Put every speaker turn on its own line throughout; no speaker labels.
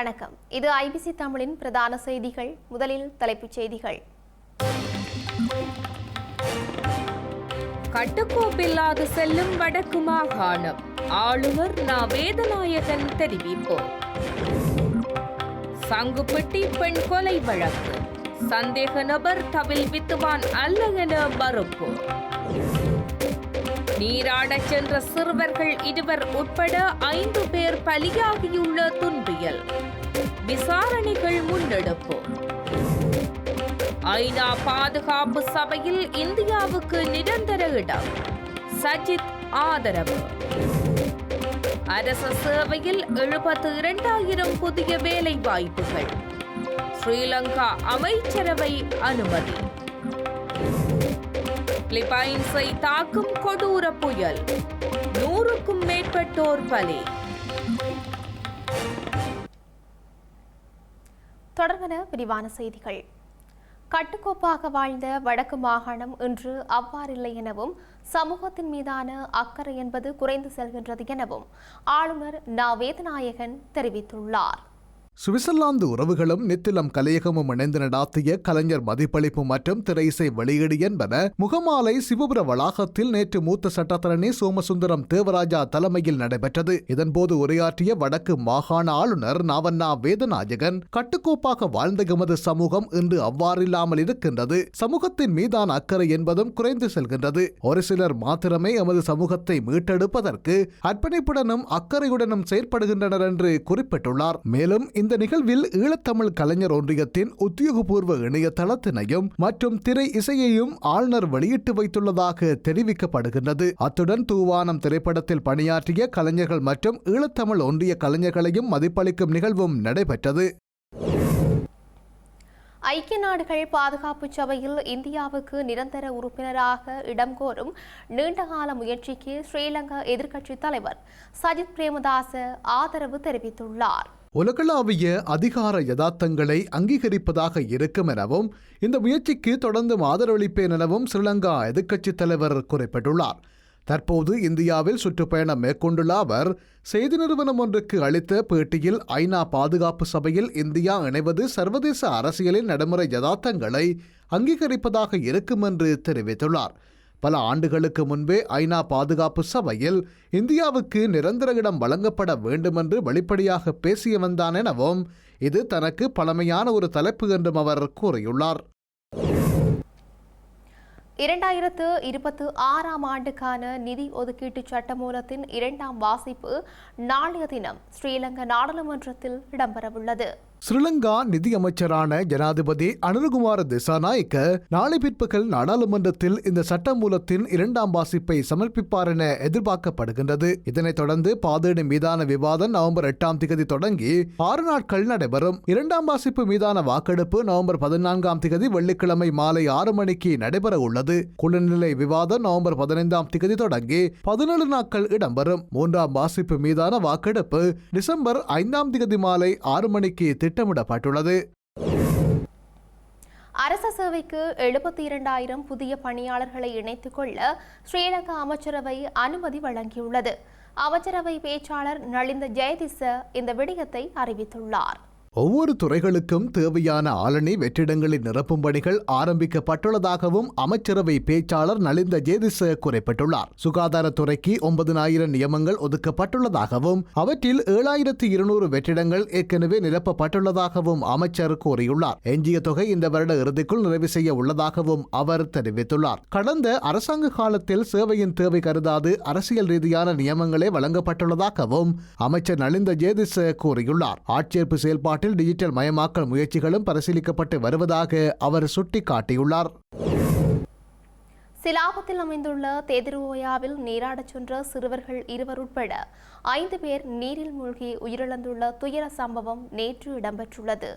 வணக்கம். இது ஐபிசி தமிழின் பிரதான செய்திகள். முதலில் தலைப்புச் செய்திகள்.
கட்டுக்கோப்பில்லாது செல்லும் வடக்கு மாகாணம். ஆளுநர் நா. வேதநாயகன் தெரிவிப்பு சங்குப்பட்டி பெண் கொலை வழக்கு. சந்தேக நபர் தவில் வித்துவான் அல்ல என மறுப்பு. நீராடச் சென்ற சிறுவர்கள் இருவர் உட்பட ஐந்து பேர் பலியாகியுள்ள துன்பியல். விசாரணைகள் முன்னெடுப்பு ஐநா பாதுகாப்பு சபையில் இந்தியாவுக்கு நிரந்தர இடம். சஜித் ஆதரவு. அரச சேவையில் எழுபத்து இரண்டாயிரம் புதிய வேலை வாய்ப்புகள் ஸ்ரீலங்கா அமைச்சரவை அனுமதி. பிலிப்பைன்ஸை தாக்கும் கொடூர புயல். நூறுக்கும் மேற்பட்டோர் பலி.
தொடர்பென விரிவான செய்திகள். கட்டுக்கோப்பாக வாழ்ந்த வடக்கு மாகாணம் இன்று அவ்வாறில்லை எனவும் சமூகத்தின் மீதான அக்கறை என்பது குறைந்து செல்கின்றது எனவும் ஆளுநர் நா. வேதநாயகன் தெரிவித்துள்ளார்.
சுவிட்சர்லாந்து உறவுகளும் நித்திலம் கலையகமும் இணைந்து நடாத்திய கலைஞர் மதிப்பளிப்பு மற்றும் திரையிசை வெளியீடு என்பன முகமாலை சிவபுர வளாகத்தில் நேற்று மூத்த சட்டத்தரணி சோமசுந்தரம் தேவராஜா தலைமையில் நடைபெற்றது. இதன்போது உரையாற்றிய வடக்கு மாகாண ஆளுநர் நாவண்ணா வேதநாயகன் கட்டுக்கோப்பாக வாழ்ந்த எமது சமூகம் இன்று அவ்வாறில்லாமல் இருக்கின்றது. சமூகத்தின் மீதான அக்கறை என்பதும் குறைந்து செல்கின்றது. ஒரு சிலர் மாத்திரமே எமது சமூகத்தை மீட்டெடுப்பதற்கு அர்ப்பணிப்புடனும் அக்கறையுடனும் செயற்படுகின்றனர் என்று குறிப்பிட்டுள்ளார். மேலும் இந்த நிகழ்வில் ஈழத்தமிழ் கலைஞர் ஒன்றியத்தின் உத்தியோகபூர்வ இணையதளத்தினையும் மற்றும் திரை இசையையும் ஆளுநர் வெளியிட்டு வைத்துள்ளதாக தெரிவிக்கப்படுகின்றது. அத்துடன் தூவானம் திரைப்படத்தில் பணியாற்றிய கலைஞர்கள் மற்றும் ஈழத்தமிழ் ஒன்றிய கலைஞர்களையும் மதிப்பளிக்கும் நிகழ்வும் நடைபெற்றது.
ஐக்கிய நாடுகள் பாதுகாப்பு சபையில் இந்தியாவுக்கு நிரந்தர உறுப்பினராக இடம் கோரும் நீண்டகால முயற்சிக்கு ஸ்ரீலங்கா எதிர்க்கட்சித் தலைவர் சஜித் பிரேமதாச ஆதரவு தெரிவித்துள்ளார்.
உலகளாவிய அதிகார யதார்த்தங்களை அங்கீகரிப்பதாக இருக்கும் எனவும் இந்த முயற்சிக்கு தொடர்ந்து ஆதரவளிப்பேன் எனவும் ஸ்ரீலங்கா எதிர்க்கட்சித் தலைவர் குறிப்பிட்டுள்ளார். தற்போது இந்தியாவில் சுற்றுப்பயணம் மேற்கொண்டுள்ள அவர் செய்தி நிறுவனம் ஒன்றுக்கு அளித்த பேட்டியில் ஐநா பாதுகாப்பு சபையில் இந்தியா இணைவது சர்வதேச அரசியலின் நடைமுறை யதார்த்தங்களை அங்கீகரிப்பதாக இருக்கும் என்று தெரிவித்துள்ளார். பல ஆண்டுகளுக்கு முன்பே ஐநா பாதுகாப்பு சபையில் இந்தியாவுக்கு நிரந்தர இடம் வழங்கப்பட வேண்டுமென்று வெளிப்படையாக பேசியவன்தான் எனவும் இது தனக்கு பழமையான ஒரு தலைப்பு என்றும் அவர் கூறியுள்ளார்.
இரண்டாயிரத்து இருபத்து ஆறாம் ஆண்டுக்கான நிதி ஒதுக்கீட்டு சட்டமூலத்தின் இரண்டாம் வாசிப்பு நாளைய தினம் ஸ்ரீலங்கா நாடாளுமன்றத்தில் இடம்பெறவுள்ளது.
ஸ்ரீலங்கா நிதியமைச்சரான ஜனாதிபதி அனுருகுமார திசாநாயக்க நாளை பிற்பகல் நாடாளுமன்றத்தில் இந்த சட்டமூலத்தின் இரண்டாம் வாசிப்பை சமர்ப்பிப்பார் என எதிர்பார்க்கப்படுகின்றது. இதனைத் தொடர்ந்து பாதேடு மீதான விவாதம் நவம்பர் எட்டாம் திகதி தொடங்கி ஆறு நாட்கள் நடைபெறும். இரண்டாம் வாசிப்பு மீதான வாக்கெடுப்பு நவம்பர் பதினான்காம் திகதி வெள்ளிக்கிழமை மாலை ஆறு மணிக்கு நடைபெற உள்ளது குழுநிலை விவாதம் நவம்பர் பதினைந்தாம் திகதி தொடங்கி பதினேழு நாட்கள் இடம்பெறும். மூன்றாம் வாசிப்பு மீதான வாக்கெடுப்பு டிசம்பர் ஐந்தாம் திகதி மாலை ஆறு மணிக்கு திட்டமிடப்பட்டுள்ளது.
அரச சேவைக்கு எழுபத்தி இரண்டாயிரம் புதிய பணியாளர்களை இணைத்துக் கொள்ள ஸ்ரீலங்கா அமைச்சரவை அனுமதி வழங்கியுள்ளது. அமைச்சரவை பேச்சாளர் நளிந்த ஜெயதிச இந்த விடயத்தை அறிவித்துள்ளார்.
ஒவ்வொரு துறைகளுக்கும் தேவையான ஆளணி வெற்றிடங்களில் நிரப்பும் பணிகள் ஆரம்பிக்கப்பட்டுள்ளதாகவும் அமைச்சரவை பேச்சாளர் நலிந்த ஜேதிச குறிப்பிட்டுள்ளார். சுகாதாரத்துறைக்கு ஒன்பதினாயிரம் நியமங்கள் ஒதுக்கப்பட்டுள்ளதாகவும் அவற்றில் ஏழாயிரத்து இருநூறு வெற்றிடங்கள் ஏற்கனவே நிரப்பப்பட்டுள்ளதாகவும் அமைச்சர் கூறியுள்ளார். எஞ்சிய தொகை இந்த வருட இறுதிக்குள் நிறைவு செய்ய உள்ளதாகவும் அவர் தெரிவித்துள்ளார். கடந்த அரசாங்க காலத்தில் சேவையின் தேவை கருதாது அரசியல் ரீதியான நியமங்களே வழங்கப்பட்டுள்ளதாகவும் அமைச்சர் நலிந்த ஜேதிச கூறியுள்ளார். ஆட்சேர்ப்பு நாட்டில் டிஜிட்டல் மயமாக்கல் முயற்சிகளும் பரிசீலிக்கப்பட்டு வருவதாக அவர் சுட்டிக்காட்டியுள்ளார்.
சிலாபத்தில் அமைந்துள்ள தேதிருவோயாவில் நீராடச் சென்ற சிறுவர்கள் இருவர் உட்பட ஐந்து பேர் நீரில் மூழ்கி உயிரிழந்துள்ள துயர சம்பவம் நேற்று இடம்பெற்றுள்ளது.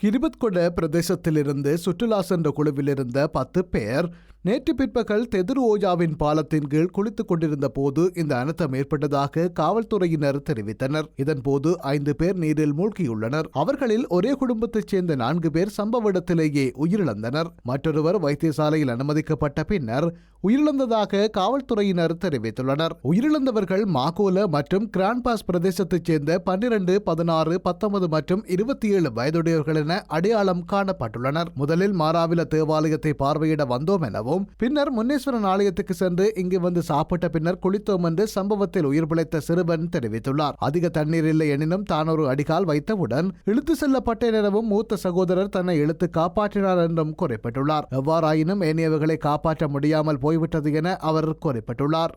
கிரிபத்கொட பிரதேசத்திலிருந்து சுற்றுலா சென்ற குழுவிலிருந்த பத்து பேர் நேற்று பிற்பகல் தெதிர் ஓஜாவின் பாலத்தின் கீழ் குளித்துக் கொண்டிருந்த போது இந்த அனர்த்தம் ஏற்பட்டதாக காவல்துறையினர் தெரிவித்தனர். இதன்போது ஐந்து பேர் நீரில் மூழ்கியுள்ளனர். அவர்களில் ஒரே குடும்பத்தைச் சேர்ந்த நான்கு பேர் சம்பவ இடத்திலேயே உயிரிழந்தனர். மற்றொருவர் வைத்தியசாலையில் அனுமதிக்கப்பட்ட பின்னர் உயிரிழந்ததாக காவல்துறையினர் தெரிவித்துள்ளனர். உயிரிழந்தவர்கள் மாகோல மற்றும் கிராண்ட்பாஸ் பிரதேசத்தைச் சேர்ந்த பன்னிரண்டு பதினாறு பத்தொன்பது மற்றும் இருபத்தி ஏழு வயதுடையவர்கள் என அடையாளம் காணப்பட்டுள்ளனர். முதலில் மாராவில தேவாலயத்தை பார்வையிட வந்தோம் எனவும் பின்னர் முன்னேஸ்வரன் ஆலயத்துக்கு சென்று இங்கு வந்து சாப்பிட்ட பின்னர் குளித்தோம் என்று சம்பவத்தில் உயிர் பிழைத்த சிறுவன் தெரிவித்துள்ளார். அதிக தண்ணீர் இல்லை எனினும் தான் ஒரு அடிகால் வைத்தவுடன் இழுத்து செல்லப்பட்டேன் எனவும் மூத்த சகோதரர் தன்னை இழுத்து காப்பாற்றினார் என்றும் குறிப்பிட்டுள்ளார். எவ்வாறாயினும் ஏனையவர்களை காப்பாற்ற முடியாமல் போய்விட்டது என அவர் குறிப்பிட்டுள்ளார்.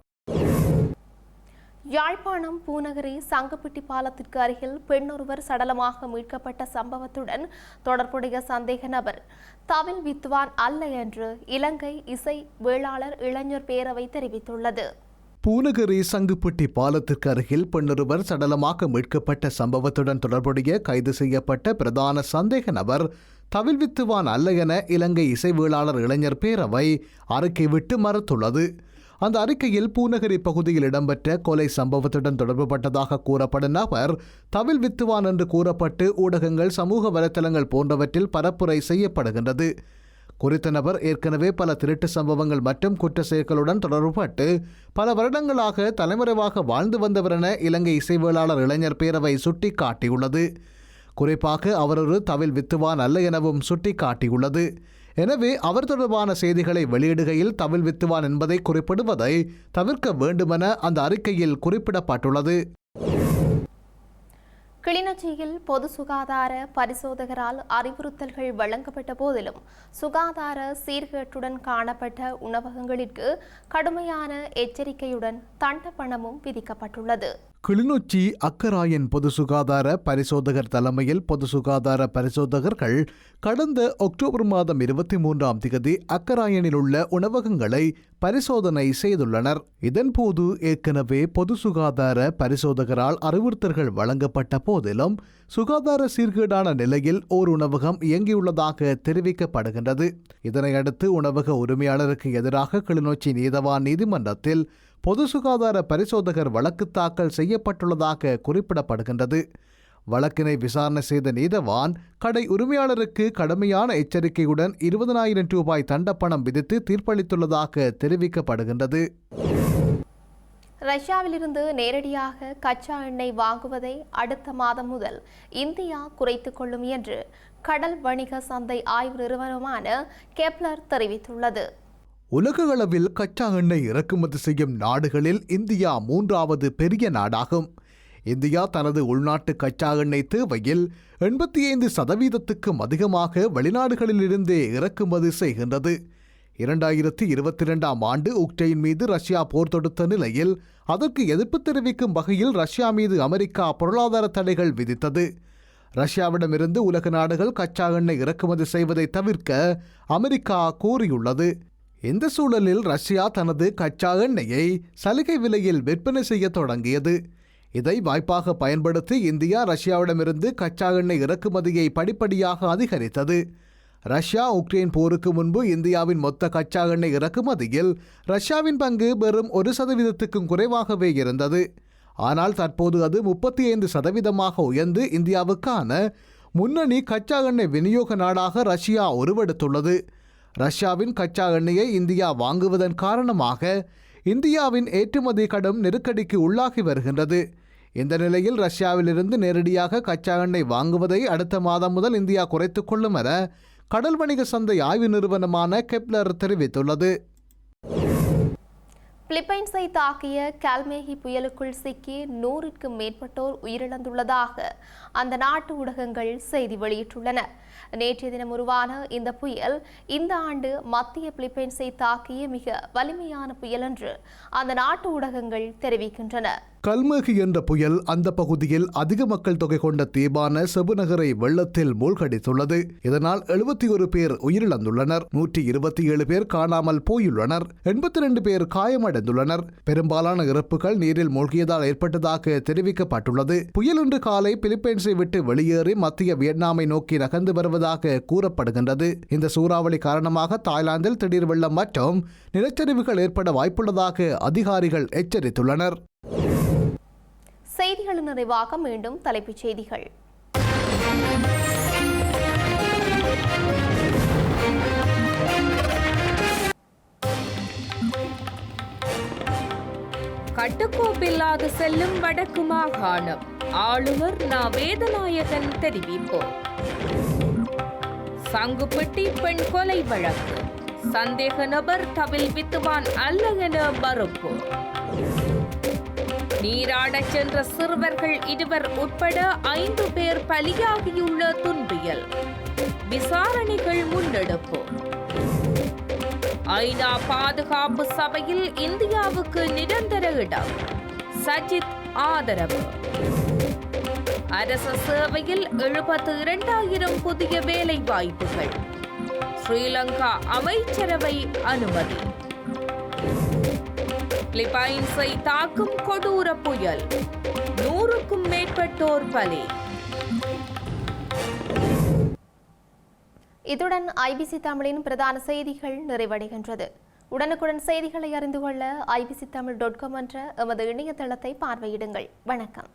யாழ்ப்பாணம் பூநகரி சங்கப்பிட்டி பாலத்திற்கு அருகில் பெண்ணொருவர் சடலமாக மீட்கப்பட்ட சம்பவத்துடன் தொடர்புடைய சந்தேக நபர் தவில் வித்வான் அல்ல என்று இலங்கை இசை வேளாளர் இளைஞர் பேரவை தெரிவித்துள்ளது.
பூநகரி சங்குப்பட்டி பாலத்திற்கு அருகில் பெண்ணொருவர் சடலமாக மீட்கப்பட்ட சம்பவத்துடன் தொடர்புடைய கைது செய்யப்பட்ட பிரதான சந்தேக நபர் தவில் வித்துவான் அல்ல என இலங்கை இசைவேளாளர் இளைஞர் பேரவை அறிக்கை விட்டு மறுத்துள்ளது. அந்த அறிக்கையில் பூநகரி பகுதியில் இடம்பெற்ற கொலை சம்பவத்துடன் தொடர்புபட்டதாக கூறப்படும் நபர் தவில் வித்துவான் என்று கூறப்பட்டு ஊடகங்கள் சமூக வலைத்தளங்கள் போன்றவற்றில் பரப்புரை செய்யப்படுகின்றது. குறித்த நபர் ஏற்கனவே பல திருட்டு சம்பவங்கள் மற்றும் குற்ற செயல்களுடன் தொடர்புபட்டு பல வருடங்களாக தலைமறைவாக வாழ்ந்து வந்தவர் என இலங்கை இசைவேளாளர் இளைஞர் பேரவை சுட்டிக்காட்டியுள்ளது. குறிப்பாக அவர் ஒரு தவில் வித்துவான் அல்ல எனவும் சுட்டிக்காட்டியுள்ளது. எனவே அவர் தொடர்பான செய்திகளை வெளியிடுகையில் தமிழ் வித்துவான் என்பதை குறிப்பிடுவதை தவிர்க்க வேண்டுமென அந்த அறிக்கையில் குறிப்பிடப்பட்டுள்ளது.
கிளிநொச்சியில் பொது சுகாதார பரிசோதகரால் அறிவுறுத்தல்கள் வழங்கப்பட்ட போதிலும் சுகாதார சீர்கேட்டுடன் காணப்பட்ட உணவகங்களிற்கு கடுமையான எச்சரிக்கையுடன் தண்ட பணமும் விதிக்கப்பட்டுள்ளது.
கிளிநொச்சி அக்கராயன் பொது சுகாதார பரிசோதகர் தலைமையில் பொது சுகாதார பரிசோதகர்கள் கடந்த அக்டோபர் மாதம் இருபத்தி மூன்றாம் திகதி அக்கராயனில் உள்ள உணவகங்களை பரிசோதனை செய்துள்ளனர். இதன்போது ஏற்கனவே பொது சுகாதார பரிசோதகரால் அறிவுறுத்தல்கள் வழங்கப்பட்ட போதிலும் சுகாதார சீர்கேடான நிலையில் ஓர் உணவகம் இயங்கியுள்ளதாக தெரிவிக்கப்படுகின்றது. இதனையடுத்து உணவக உரிமையாளருக்கு எதிராக கிளிநொச்சி நீதவான் நீதிமன்றத்தில் பொது சுகாதார பரிசோதகர் வழக்கு தாக்கல் செய்யப்பட்டுள்ளதாக குறிப்பிடப்படுகின்றது. வழக்கினை விசாரணை செய்த நீதவான் கடை உரிமையாளருக்கு கடுமையான எச்சரிக்கையுடன் இருபதனாயிரம் ரூபாய் தண்டப்பணம் விதித்து தீர்ப்பளித்துள்ளதாக தெரிவிக்கப்படுகின்றது.
ரஷ்யாவிலிருந்து நேரடியாக கச்சா எண்ணெய் வாங்குவதை அடுத்த மாதம் முதல் இந்தியா குறைத்துக் கொள்ளும் என்று கடல் வணிக சந்தை ஆய்வு நிறுவனமான கெப்லர் தெரிவித்துள்ளது.
உலக அளவில் கச்சா எண்ணெய் இறக்குமதி செய்யும் நாடுகளில் இந்தியா மூன்றாவது பெரிய நாடாகும். இந்தியா தனது உள்நாட்டு கச்சா எண்ணெய் தேவையில் எண்பத்தி ஐந்து சதவீதத்துக்கும் அதிகமாக வெளிநாடுகளிலிருந்தே இறக்குமதி செய்கின்றது. இரண்டாயிரத்தி இருபத்தி இரண்டாம் ஆண்டு உக்ரைன் மீது ரஷ்யா போர் தொடுத்த நிலையில் அதற்கு எதிர்ப்பு தெரிவிக்கும் வகையில் ரஷ்யா மீது அமெரிக்கா பொருளாதார தடைகள் விதித்தது. ரஷ்யாவிடமிருந்து உலக நாடுகள் கச்சா எண்ணெய் இறக்குமதி செய்வதை தவிர்க்க அமெரிக்கா கூறியுள்ளது இந்த சூழலில் ரஷ்யா தனது கச்சா எண்ணெயை சலுகை விலையில் விற்பனை செய்ய தொடங்கியது. இதை வாய்ப்பாக பயன்படுத்தி இந்தியா ரஷ்யாவிடமிருந்து கச்சா எண்ணெய் இறக்குமதியை படிப்படியாக அதிகரித்தது. ரஷ்யா உக்ரைன் போருக்கு முன்பு இந்தியாவின் மொத்த கச்சா எண்ணெய் இறக்குமதியில் ரஷ்யாவின் பங்கு வெறும் ஒரு சதவீதத்துக்கும் குறைவாகவே இருந்தது. ஆனால் தற்போது அது முப்பத்தி ஐந்து சதவீதமாக உயர்ந்து இந்தியாவுக்கான முன்னணி கச்சா எண்ணெய் விநியோக நாடாக ரஷ்யா உருவெடுத்துள்ளது. ரஷ்யாவின் கச்சா எண்ணெயை இந்தியா வாங்குவதன் காரணமாக இந்தியாவின் ஏற்றுமதி கடும் நெருக்கடிக்கு உள்ளாகி வருகின்றது. இந்த நிலையில் ரஷ்யாவிலிருந்து நேரடியாக கச்சா எண்ணெய் வாங்குவதை அடுத்த மாதம் முதல் இந்தியா குறைத்துக் கொள்ளும் என கடல் வணிக சந்தை ஆய்வு நிறுவனமான கெப்லர் தெரிவித்துள்ளது.
பிலிப்பைன்ஸை தாக்கிய கால்மேகி புயலுக்குள் சிக்கி நூறுக்கும் மேற்பட்டோர் உயிரிழந்துள்ளதாக அந்த நாட்டு ஊடகங்கள் செய்தி வெளியிட்டுள்ளன. நேற்றைய தினம் உருவான இந்த புயல் இந்த ஆண்டு மத்திய பிலிப்பைன்ஸை தாக்கிய மிக வலிமையான புயல் என்று அந்த நாட்டு ஊடகங்கள் தெரிவிக்கின்றன.
கல்மேகு என்ற புயல் அந்த பகுதியில் அதிக மக்கள் தொகை கொண்ட தீபான செபுநகரை வெள்ளத்தில் மூழ்கடித்துள்ளது. இதனால் எழுபத்தி ஒரு பேர் உயிரிழந்துள்ளனர். நூற்றி இருபத்தி ஏழு பேர் காணாமல் போயுள்ளனர். எண்பத்தி ரெண்டு பேர் காயமடைந்துள்ளனர். பெரும்பாலான இறப்புகள் நீரில் மூழ்கியதால் ஏற்பட்டதாக தெரிவிக்கப்பட்டுள்ளது. புயல் இன்று காலை பிலிப்பைன்ஸை விட்டு வெளியேறி மத்திய வியட்நாமை நோக்கி நகர்ந்து வருவதாக கூறப்படுகின்றது. இந்த சூறாவளி காரணமாக தாய்லாந்தில் திடீர் வெள்ளம் மற்றும் நிலச்சரிவுகள் ஏற்பட வாய்ப்புள்ளதாக அதிகாரிகள் எச்சரித்துள்ளனர்.
செய்திகளின் நிறைவாக மீண்டும் தலைப்புச் செய்திகள்.
கட்டுக்கோப்பில்லாது செல்லும் வடக்கு மாகாணம். ஆளுநர் நா. வேதநாயகன் தெரிவிப்பு. சங்குப்பட்டி பெண் கொலை வழக்கு. சந்தேக நபர் தவில் வித்துவான் அல்ல என மறுப்பு. நீராடச் சென்ற சிறுவர்கள் இருவர் உட்பட ஐந்து பேர் பலியாகியுள்ள துன்பியல். விசாரணைகள் முன்னெடுப்பு. ஐநா பாதுகாப்பு சபையில் இந்தியாவுக்கு நிரந்தர இடம். சஜித் ஆதரவு. அரச சேவையில் எழுபத்து இரண்டாயிரம் புதிய வேலை வாய்ப்புகள் ஸ்ரீலங்கா அமைச்சரவை அனுமதி. பிலிப்பைன்ஸை தாக்கும் கொடூர புயல். நூறுக்கும் மேற்பட்டோர் பலி.
இத்துடன் ஐபிசி தமிழின் பிரதான செய்திகள் நிறைவடைகின்றது. உடனுக்குடன் செய்திகளை அறிந்து கொள்ள ஐபிசி தமிழ் டாட் காம் என்ற எமது இணையதளத்தை பார்வையிடுங்கள். வணக்கம்.